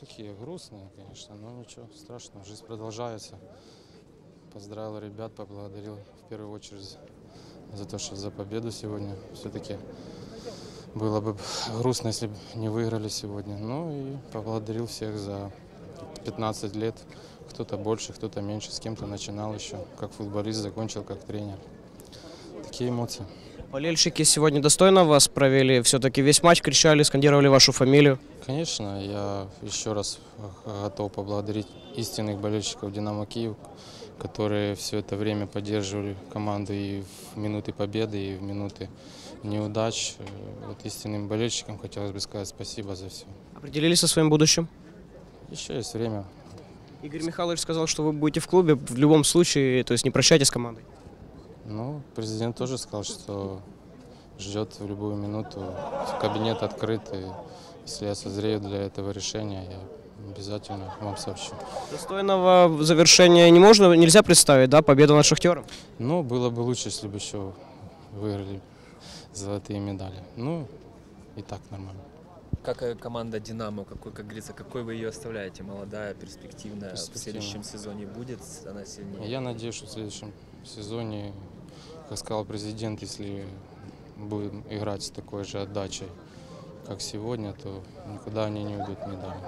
такие грустные, конечно, но ничего страшного, жизнь продолжается. Поздравил ребят, поблагодарил в первую очередь за то, что за победу сегодня. Все-таки было бы грустно, если бы не выиграли сегодня. Ну и поблагодарил всех за 15 лет. Кто-то больше, кто-то меньше, с кем-то начинал еще, как футболист, закончил как тренер. Такие эмоции. Болельщики сегодня достойно вас провели, все-таки весь матч кричали, скандировали вашу фамилию. Конечно, я еще раз э, готов поблагодарить истинных болельщиков «Динамо Киев», которые все это время поддерживали команду и в минуты победы, и в минуты неудач. Э, Вот истинным болельщикам хотелось бы сказать спасибо за все. Определились со своим будущим? Еще есть время. Игорь Михайлович сказал, что вы будете в клубе в любом случае, то есть не прощайтесь с командой. Ну, президент тоже сказал, что ждет в любую минуту. Кабинет открыт, и если я созрею для этого решения, я обязательно вам сообщу. Достойного завершения не можно, нельзя представить, да, победа над Шахтером. Ну, было бы лучше, если бы еще выиграли золотые медали. Ну, и так нормально. Как э, команда Динамо, какой, как говорится, какой вы ее оставляете? Молодая, перспективная. В Перспективная. следующем сезоне будет она сильнее? Я надеюсь, что в следующем сезоне, как сказал президент, если будем играть с такой же отдачей, как сегодня, то никуда они не уйдут медали.